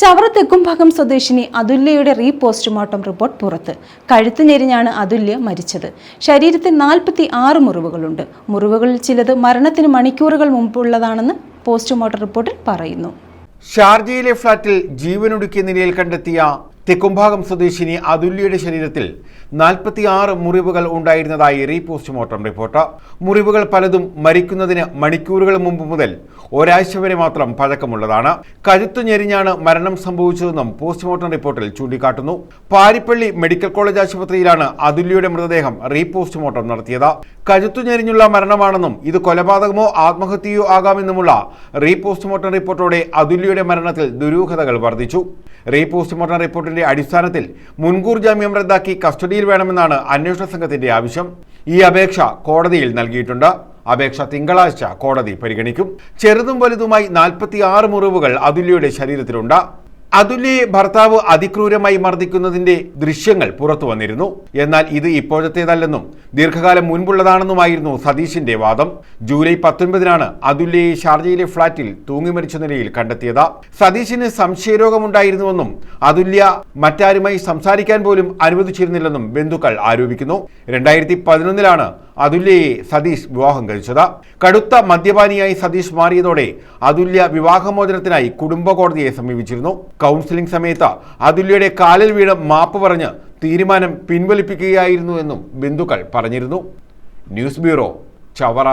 ചവറ തെക്കുംഭാഗം സ്വദേശിനി അതുല്യയുടെ re postmortem report പുറത്ത്. കഴുത്ത് ഞെരിഞ്ഞാണ് അതുല്യ മരിച്ചത്. ശരീരത്തിൽ നാൽപ്പത്തി ആറ് മുറിവുകളുണ്ട്. മുറിവുകളിൽ ചിലത് മരണത്തിന് മണിക്കൂറുകൾ മുമ്പുള്ളതാണെന്ന് പോസ്റ്റ്മോർട്ടം റിപ്പോർട്ടിൽ പറയുന്നു. ഷാർജയിലെ ഫ്ളാറ്റിൽ ജീവനൊടുക്കിയ നിലയിൽ കണ്ടെത്തിയ തെക്കുംഭാഗം സ്വദേശിനി അതുല്യയുടെ ശരീരത്തിൽ നാൽപ്പത്തിയാറ് മുറിവുകൾ ഉണ്ടായിരുന്നതായി റീ പോസ്റ്റ്മോർട്ടം റിപ്പോർട്ട്. മുറിവുകൾ പലതും മരിക്കുന്നതിന് മണിക്കൂറുകൾ മുമ്പ് മുതൽ ഒരാഴ്ച വരെ മാത്രം പഴക്കമുള്ളതാണ്. കഴുത്ത് ഞെരിഞ്ഞാണ് മരണം സംഭവിച്ചതെന്നും പോസ്റ്റ്മോർട്ടം റിപ്പോർട്ടിൽ ചൂണ്ടിക്കാട്ടുന്നു. പാരിപ്പള്ളി മെഡിക്കൽ കോളേജ് ആശുപത്രിയിലാണ് അതുല്യയുടെ മൃതദേഹം റീ പോസ്റ്റ്മോർട്ടം നടത്തിയത്. കഴുത്തു ഞെരിഞ്ഞുള്ള മരണമാണെന്നും ഇത് കൊലപാതകമോ ആത്മഹത്യയോ ആകാമെന്നുമുള്ള റീ പോസ്റ്റ്മോർട്ടം റിപ്പോർട്ടോടെ അതുല്യയുടെ മരണത്തിൽ ദുരൂഹതകൾ വർദ്ധിച്ചു. റീ പോസ്റ്റ്മോർട്ടം റിപ്പോർട്ടിന്റെ അടിസ്ഥാനത്തിൽ മുൻകൂർ ജാമ്യം റദ്ദാക്കി കസ്റ്റഡിയിൽ വേണമെന്നാണ് അന്വേഷണ സംഘത്തിന്റെ ആവശ്യം. ഈ അപേക്ഷ കോടതിയിൽ നൽകിയിട്ടുണ്ട്. അപേക്ഷ തിങ്കളാഴ്ച കോടതി പരിഗണിക്കും. ചെറുതും വലുതുമായി നാൽപ്പത്തി ആറ് മുറിവുകൾ അതുല്യയുടെ ശരീരത്തിലുണ്ട്. അതുല്യയെ ഭർത്താവ് അതിക്രൂരമായി മർദ്ദിക്കുന്നതിന്റെ ദൃശ്യങ്ങൾ പുറത്തു വന്നിരുന്നു. എന്നാൽ ഇത് ഇപ്പോഴത്തേതല്ലെന്നും ദീർഘകാലം മുൻപുള്ളതാണെന്നുമായിരുന്നു സതീഷിന്റെ വാദം. ജൂലൈ പത്തൊൻപതിനാണ് അതുല്യയെ ഷാർജയിലെ ഫ്ളാറ്റിൽ തൂങ്ങിമരിച്ച നിലയിൽ കണ്ടെത്തിയത്. സതീഷിന് സംശയരോഗമുണ്ടായിരുന്നുവെന്നും അതുല്യ മറ്റാരുമായി സംസാരിക്കാൻ പോലും അനുവദിച്ചിരുന്നില്ലെന്നും ബന്ധുക്കൾ ആരോപിക്കുന്നു. രണ്ടായിരത്തി പതിനൊന്നിലാണ് അതുല്യയെ സതീഷ് വിവാഹം കഴിച്ചത്. കടുത്ത മദ്യപാനിയായി സതീഷ് മാറിയതോടെ അതുല്യ വിവാഹമോചനത്തിനായി കുടുംബ കോടതിയെ സമീപിച്ചിരുന്നു. കൗൺസിലിംഗ് സമയത്ത് അതുല്യയുടെ കാലിൽ വീണ് മാപ്പ് പറഞ്ഞ് തീരുമാനം പിൻവലിപ്പിക്കുകയായിരുന്നു എന്നും ബന്ധുക്കൾ പറഞ്ഞിരുന്നു. News bureau Chavara.